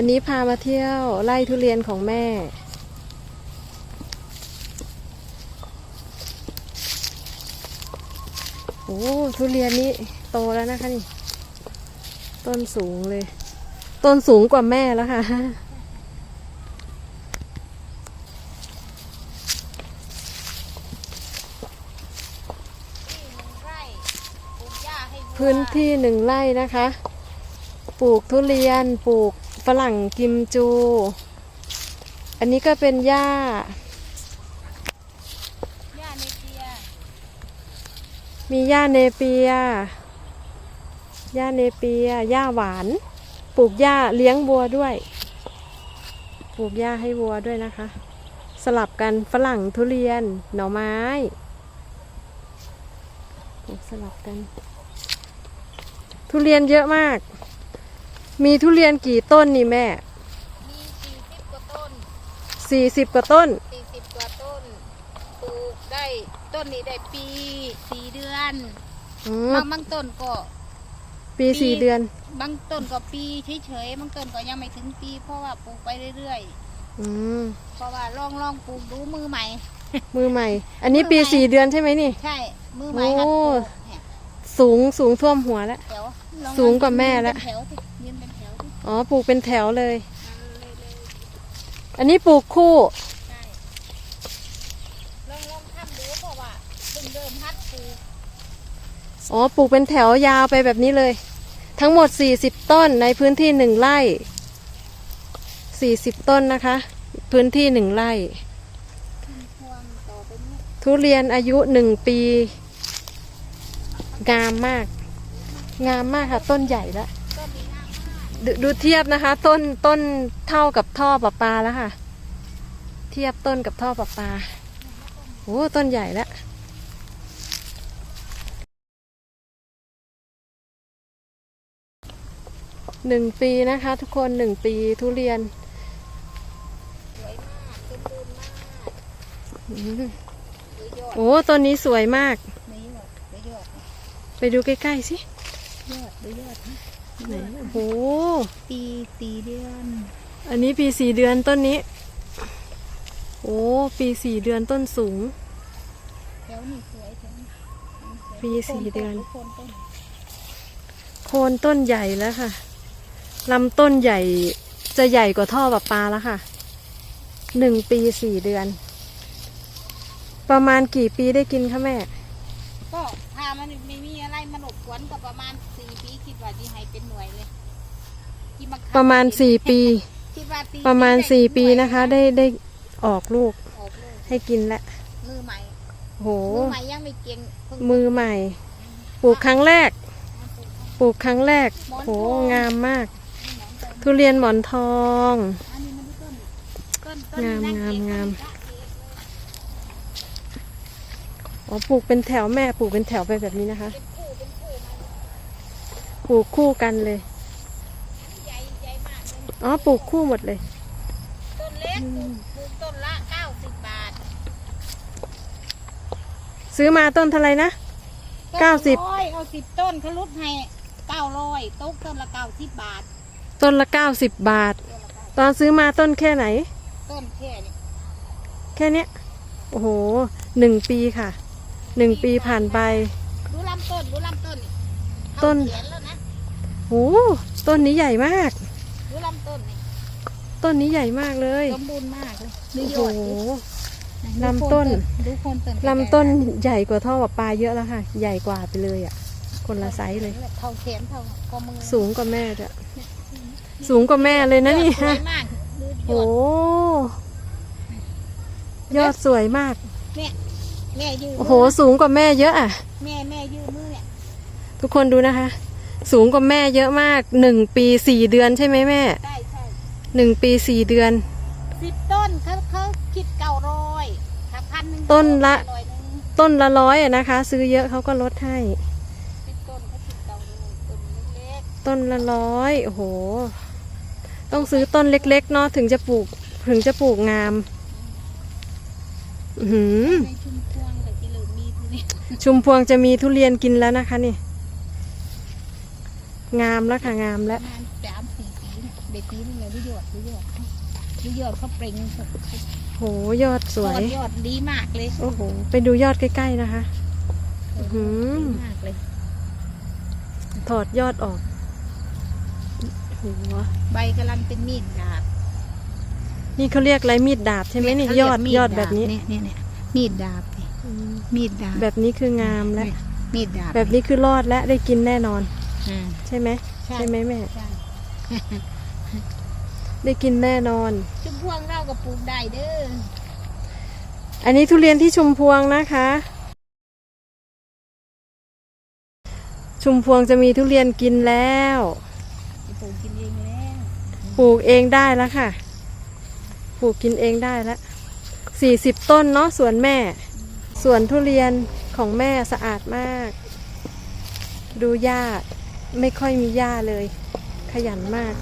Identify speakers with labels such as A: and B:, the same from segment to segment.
A: วันนี้พามาเที่ยวไล่ทุเรียนของแม่ โอ้ทุเรียนนี้โตแล้วนะคะนี่ ต้นสูงเลย ต้นสูงกว่าแม่แล้วค่ะ
B: ไร่ปลูกหญ้าให้วัว
A: พื้นที่หนึ่งไร่นะคะ ปลูกทุเรียนปลูก ฝรั่งกิมจู อันนี้ก็เป็นหญ้า
B: หญ้าเนเปีย
A: มีหญ้าเนเปีย หญ้าเนเปีย หญ้าหวาน ปลูกหญ้าเลี้ยงวัวด้วย ปลูกหญ้าให้วัวด้วยนะคะ สลับกันฝรั่งทุเรียน หน่อไม้ ปลูกสลับกัน ทุเรียนเยอะมาก มีทุเรียนกี่ต้นนี่แม่
B: มีสี่สิบกว่าต้น
A: สี่สิบกว่าต้น
B: สี่สิบกว่าต้น ปลูกได้ต้นนี้ได้ปีสี่เดือน
A: อืม
B: บางบางต้นก็
A: ปีสี่เดือน
B: บางต้นก็ปีเฉยๆ บางต้นก็ยังไม่ถึงปี เพราะว่าปลูกไปเรื่อย
A: อืม
B: ๆ เพราะว่าลองลองปลูกดูมือใหม่
A: มือใหม่ อันนี้ปีสี่เดือนใช่ไหมนี่
B: ใช่ มือใหม่หัดปลูกเนี่ย
A: สูงสูงท่วมหัวแล้ว
B: แถวลอ
A: สูงกว่าแม่แล้ว
B: ยืนเป็นแถวสิ
A: อ๋อปลูกเป็นแถวเลย
B: นั่นเลยเลย
A: อันนี้ปลูกคู่
B: ใช่ลองลองทำดูเพราะว่าเพิ่งเริ่มหัดปลูก
A: อ๋อปลูกเป็นแถวยาวไปแบบนี้เลย ทั้งหมด 40 ต้นในพื้นที่หนึ่งไร่ 40 ต้นนะคะ พื้นที่หนึ่งไร่
B: พวงต่อไปนี้
A: ทุเรียนอายุหนึ่งปี งามมาก งามมากค่ะ ต้นใหญ่แล้ว ดดูเทียบนะคะ ต้นต้นเท่ากับท่อประปาแล้วค่ะ เทียบต้นกับท่อประปาโอ้ต้นใหญ่แล้วหนึ่งปีนะคะ ทุกคนหนึ่งปีทุเรียน
B: สวยมากสมบูรณ์มาก
A: อืม
B: สวยยอด
A: โอ้ต้นนี้สวยมาก
B: ไม่ยอดสวยยอด
A: ไปดูใกล้ๆสิ
B: ยอดสวยยอดนะ
A: ไหนโอ้โห
B: ปีสี่เดือน
A: อันนี้ปีสี่เดือนต้นนี้ โอ้ปีสี่เดือนต้นสูง
B: แถวนี้สวยแถวนี้สวย
A: ปีสี่เดือน
B: โคนต้น
A: โคนต้นใหญ่แล้วค่ะลำต้นใหญ่จะใหญ่กว่าท่อประปาแล้วค่ะ หนึ่งปีสี่เดือน ประมาณกี่ปีได้กินคะแม่
B: ก็ถ้ามันไม่มีอะไรมันอบกวนก็ประมาณสี่ปีคิดว่าที่ให้เป็นหน่วยเลยที่บังคับ
A: ประมาณสี่ปี
B: คิดว่าสี่
A: ประมาณ
B: ได้
A: สี่ปี
B: หวย
A: นะคะ ได้ได้ออกลูก
B: ออกเลย
A: ให้กินแล้ว
B: มือใหม่
A: โห
B: มือใหม่ยังไม่เก่งเพิ่ง
A: มือใหม่ ปลูกครั้งแรก ปลูกครั้งแรกโหงามมาก ทุเรียนหมอนทอง
B: อันนี้มันต้นต้นต้น
A: งาม
B: นั่
A: งาม
B: เอง
A: งาม
B: จ้ะเองเลย
A: อ๋อปลูกเป็นแถวแม่ปลูกเป็นแถวไปแบบนี้นะคะ
B: เป็นคู่เป็นคู่มัน
A: ปลูกคู่กันเลย
B: ใหญ่ใหญ่มากเลย
A: อ๋อปลูกคู่หมดเลย
B: ต้นเล็กปลูกปลูกต้นละเก้าสิบบาท
A: ซื้อมาต้นเท่าไหรนะเก้าสิบ
B: ร้อยเอาสิบต้นเขาลดให้เก้าร้อยตกต้นละเก้าสิบบาท
A: ต้นละ90บาท
B: ต้นละเก้า
A: ตอนซื้อมาต้นแค่ไหน
B: ต้นแค่นี้
A: แค่เนี้ยโอ้โหหนึ่งปีค่ะ หนึ่งปีผ่านไป
B: ดูลำต้นดูลำต้นนี่
A: ต้น
B: เขียนแล้วนะ
A: โอ้ต้นนี้ใหญ่มาก
B: ดูลำต้นนี่
A: ต้นนี้ใหญ่มากเลย
B: สมบูรณ์มากเลยดู
A: โอ้
B: ย
A: โห
B: อดดิ
A: ลำต้น
B: ดูโคนต้น
A: ลำต้นใหญ่กว่าท่อประปาเยอะแล้วค่ะ ใหญ่กว่าไปเลยอะ คนละไซส์เลย
B: เท่าแขนเท่าข้อมือ
A: สูงกว่าแม่ด้วยสูงกว่าแม่เลยนะนี่
B: สวยมากดูย
A: โอ้
B: อด
A: ยอดสวยมาก
B: แม่ แม่ยืน
A: โอ้โห สูงกว่าแม่เยอะอะ
B: แม่แม่ยืนมือเนี่ย
A: ทุกคนดูนะคะ สูงกว่าแม่เยอะมากหนึ่งปีสี่เดือนใช่ไหมแม่
B: ใช่ใช่
A: หนึ่งปีสี่เดือน
B: สิบต้นเขาเขาคิดเก้าร้อยถ้าพันหนึ่ง
A: ต้นละ
B: ร้อยหนึ่ง
A: ต้นละร้อยอะนะคะ ซื้อเยอะเขาก็ลดให้
B: สิบต้นเขาคิดเก้าร้อยต้นเล็ก
A: ต้นละร้อยโอ้โห ต้องซื้อต้นเล็กๆเนาะถึงจะปลูกถึงจะปลูกงาม อื้อหือ
B: ๆในชุมพวงแต่ที่เหลือมีทุเรียน
A: ชุมพวงจะมีทุเรียนกินแล้วนะคะนี่ งามแล้วค่ะงาม
B: ป
A: แล้ว
B: ระมาณสามสี่ปีเนี่ยเด็กปีนี่เลยดูยอดดูยอดดูยอดเขาเปล่ง
A: โหยอดสวย
B: ยอดดีมากเลย
A: โอ้โห ไปดูยอดใกล้ๆนะคะ อื้อหือ
B: ดีมากเลย
A: ถอดยอดออก โห
B: ใบกำลังเป็นมีดดาบ
A: นี่เขาเรียกอะไรมีดดาบใช่ไหมนี่
B: เขา
A: ย
B: เรี
A: อด
B: มี
A: ยอดแบบนี้
B: เนี่ยเนี่ยเนี่ยมีดดาบนี่
A: อืม
B: มีดดาบ
A: แบบนี้คืองามแล้ว
B: เนี่ยมีดดาบ
A: แบบนี้คือรอดและได้กินแน่นอน
B: อ่า
A: ใช่ไหม
B: ใช่
A: ใช่ไหมแม่
B: ใช่
A: ได้กินแน่นอน
B: ชุมพวงเราก็ปลูกได้เด้อ
A: อันนี้ทุเรียนที่ชุมพวงนะคะ ชุมพวงจะมีทุเรียนกินแล้ว
B: จะปลูกกินเองแล้ว
A: ปลูกเองได้แล้วค่ะ ปลูกกินเองได้แล้วสี่สิบต้นเนาะสวนแม่ สวนทุเรียนของแม่สะอาดมาก ดูหญ้าไม่ค่อยมีหญ้าเลย ขยันมาก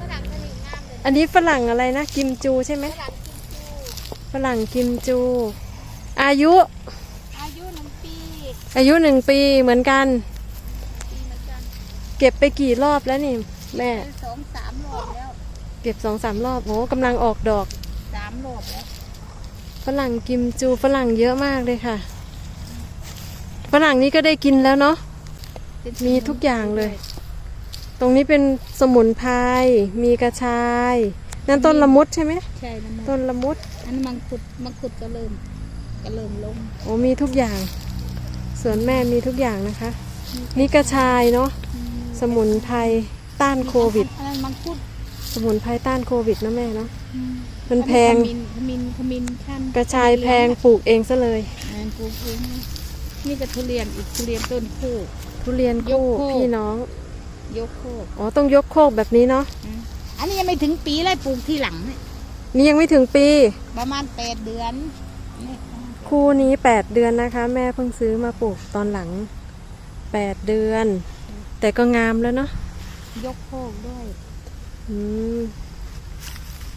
B: ฝรั่งก็นี่งามเลย
A: อันนี้ฝรั่งอะไรนะ กิมจูใช่ไหม
B: ฝรั่งกิมจู
A: ฝรั่งกิมจูอายุ
B: อายุหนึ่งปี
A: อายุหนึ่งปีเหมือนกัน
B: ปีเหมือนกัน
A: เก็บไปกี่รอบแล้วนี่ แม่
B: สองสามรอบแล้ว
A: เก็บสองสามรอบโหกำลังออกดอก
B: สามรอบแล้ว
A: ฝรั่งกิมจูฝรั่งเยอะมากเลยค่ะฝรั่งนี้ก็ได้กินแล้วเนาะ
B: เป็น
A: มีทุกอย่างเลย ตรงนี้เป็นสมุนไพรมีกระชาย นั่นต้นละมุดใช่ไหม
B: ใช่นะ
A: ต้นละมุด
B: อันนมังคุดมังคุดก็เริ่มก็เริ่มลง
A: โอ้มีทุกอย่างสวนแม่มีทุกอย่างนะคะนี่กระชายเนาะสมุนไพรต้านโควิด
B: อันนั้นมังคุด
A: สมุนไพรต้านโควิดนะแม่เนาะมันแพง
B: ขมินขมินขมินขั้น
A: กระชายแพงปลูกเองซะเลย
B: อ่าปลูกเองนะนี่ก็ทุเรียนอีกทุเรียนต้นคู่
A: ทุเรียนคู่
B: ยกโคก
A: พี่น้อง
B: ยกโคก
A: อ๋อต้องยกโคกแบบนี้เนาะ
B: อืมอันนี้ยังไม่ถึงปีเลยปลูกที่หลังเนี่ย
A: นี่ยังไม่ถึงปี
B: ประมาณแปดเดือนนี่
A: คู่นี้แปดเดือนนะคะ แม่เพิ่งซื้อมาปลูกตอนหลังแปดเดือน แต่ก็งามแล้วเนาะ
B: ยกโคกด้วย
A: อืม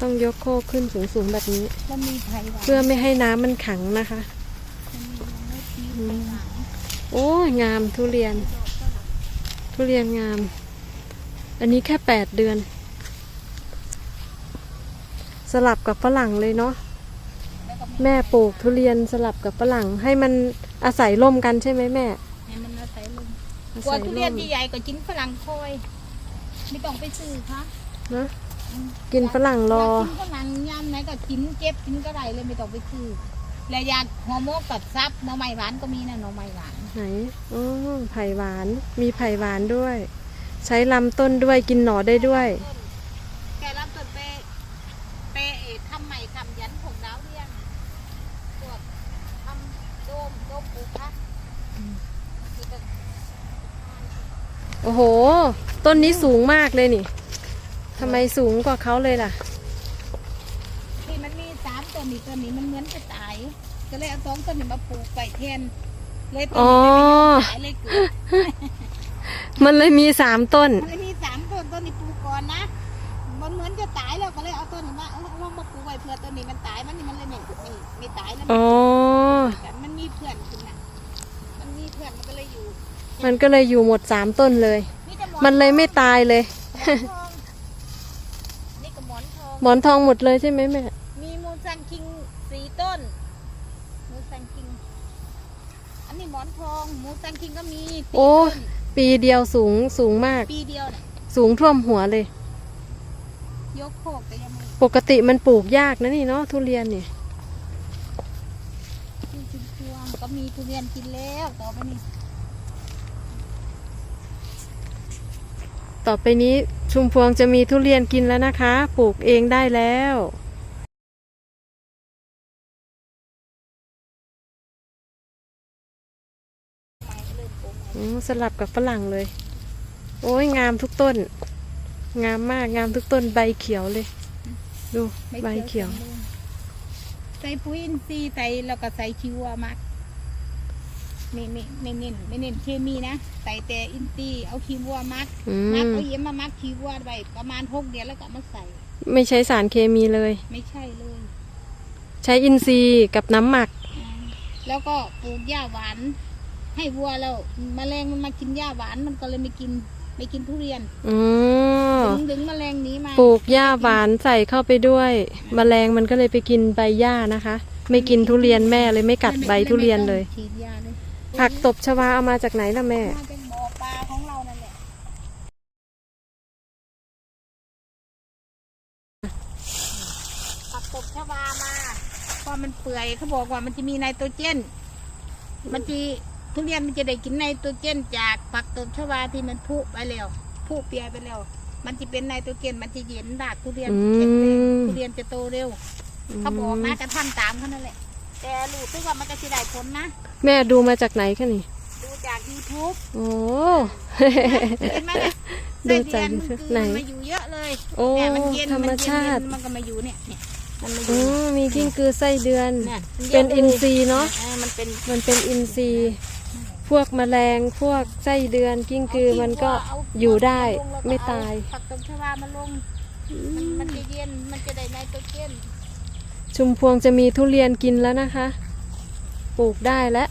A: ต้องยกโคกขึ้นสูงๆแบบนี้
B: แล้วมีไผ่หวาน
A: เพื่อไม่ให้น้ำมันขังนะคะ
B: มียังไม่มีไผ่หวาน
A: โอ้ยงามทุเรียน ทุเรียนงาม อันนี้แค่แปดเดือน สลับกับฝรั่งเลยเนาะ
B: แล้วก็มี
A: แม่ปลูกทุเรียนสลับกับฝรั่ง ให้มันอาศัยร่มกันใช่ไหมแม่
B: ให้มันอาศัยลม
A: อาก
B: ลัว
A: ศัย
B: ทุ
A: ร่
B: เรียน
A: ม
B: ใหญ่ๆก็จิ้นฝรั่งคอย ไม่ต้องไปซื้อค่ะ
A: นะกินฝรั่งรอ
B: ยากกินฝรั่งยามไหนก็กินเก็บกินก็ได้เลยไม่ต้องไปซื้อและอยากหัวโมกกับซับหน่อไม้หวานก็มีนะหน่อไม้หวาน
A: ไหนอ๋อไผ่หวาน มีไผ่หวานด้วย ใช้ลำต้นด้วย กินหน่อได้ด้วย
B: แกรับต้นเปเปเอทำใหม่ทำยันผงดาวเรียนพวกทำโดมโดมปลูกพักนี่ก็
A: โอ้โห ต้นนี้สูงมากเลยนี่ ทำไมสูงกว่าเขาเลยล่ะ
B: ที่มันมีสามต้นนี่ต้นนี้มันเหมือนจะตาย ก็เลยเอาสองต้นนี้มาปลูกไปแทน เลยต้น
A: อ๋อ
B: นี้ไม่ยอมตายเลยเกิด
A: มันเลยมีสามต้น
B: มันเลยมีสามต้นต้นนี้ปลูกก่อนนะมันเหมือนจะตายแล้วก็เลยเอาต้นนี้มาเอาลองมาปลูกไว้เพื่อต้นนี้มันตายมันนี่มันเลยไม่ไม่ไม่ตายแล้ว
A: อ๋อ
B: กันมันมีเพื่อนขึ้นน่ะมันมีเพื่อนมันก็เลยอยู่
A: มันก็เลยอยู่หมดสามต้นเลย
B: มีแต่หอ
A: มันเลยไม่ตายเลย
B: หมอนทองนี่ก็ หมอนทอง
A: หมอนทองหมดเลยใช่ไหมแม่
B: มีมูซันคิงสี่ต้น มูซันคิง อันนี้หมอนทอง มูซันคิงก็มีสี่
A: โอ้
B: ต้น
A: ปีเดียวสูงสูงมาก
B: ปีเดียวเนี่ย
A: สูงท่วมหัวเลย
B: ยกโคกแต่ยังไม่
A: ปกติมันปลูกยากนะนี่เนาะทุเรียนเนี่ย
B: ที่ชุมพวงก็มีทุเรียนกินแล้วต่อไปนี้
A: ต่อไปนี้ชุมพวงจะมีทุเรียนกินแล้วนะคะ ปลูกเองได้แล้วอืมสลับกับฝรั่งเลย โอ้ยงามทุกต้น งามมากงามทุกต้นใบเขียวเลย ดูใบเขียว
B: ใส่ปุ๋ยอินทรีย์ใส่แล้วก็ใส่ชีวมัก ไม่ไม่ไม่เน้นไม่เน้นเคมีนะใส่แต่อินทรีย์เอาชีวมัก
A: อื
B: มัก
A: ม
B: เอาเยี่ยมมามักชีวไว้ประมาณหกเดือนแล้วก็เอามาใส่
A: ไม่ใช้สารเคมีเลย
B: ไม่ใช่เลย
A: ใช้อินทรีย์กับน้ำหมัก
B: อ่าแล้วก็ปลูกหญ้าหวาน ให้วัวแล้วแมลงมันมากินหญ้าหวานมันก็เลยไม่กินไม่กินทุเรียน
A: อืม
B: ดึงดึงแมลงหนี้มา
A: ปลูกหญ้าหวานใส่เข้าไปด้วย แมลงมันก็เลยไปกินใบหญ้านะคะ ไม่กินทุเรียนแม่เลยไม่กัดใบทุเรียนเลย
B: ฉีดยาเลย
A: ผักตบชวาเอามาจากไหนล่ะแม่
B: มาจากบ่อปลาของเรานั่นแหละผักตบชวามาพอมันเปื่อยเขาบอกว่ามันจะมีไนโตรเจน มันจะทุเรียนมันจะได้กินไนโตรเจน จากผักตบชวาที่มันพุไปแล้วพุเปียไปแล้ว มันจะเป็นไนโตรเจน มันจะเย็นดากทุเรียนจะแข็งแรง
A: อืม
B: ทุเรียนจะโตเร็ว เขาบอกนะกระทำตามเขานั่นแหละ แต่รู้สึกว่ามันจะสิได้ผลนะ
A: แม่ดูมาจากไหนคะนี่
B: ดูจาก YouTube
A: โอ้
B: เห็นไหมเนี่ย
A: ดู
B: ไส้
A: จาก
B: เดือนมันคือ
A: ไหน
B: มันมาอยู่เยอะเลย
A: โอ้
B: เนี่ยมันเย็น
A: ธรรม
B: นเย็น
A: ชาติ
B: เย็นมันก็มาอยู่เนี่ยเนี่ยมันมาอ
A: อ๋
B: ยู่
A: อมีกิ้งกือไส้เดือน
B: เนี่ยมัยะ
A: เป็น
B: ลย
A: อินทรีย์เนาะ
B: ออมันเป็น
A: มันเป็นอินทรีย์ พวกแมลง พวกไส้เดือนกิ้งกือมันก็อยู่ได้ไม่ตาย
B: ผักตบชวามาลงมันมันจะเย็นมันจะได้ไนโตรเจน
A: ชุมพวงจะมีทุเรียนกินแล้วนะคะ ปลูกได้แล้ว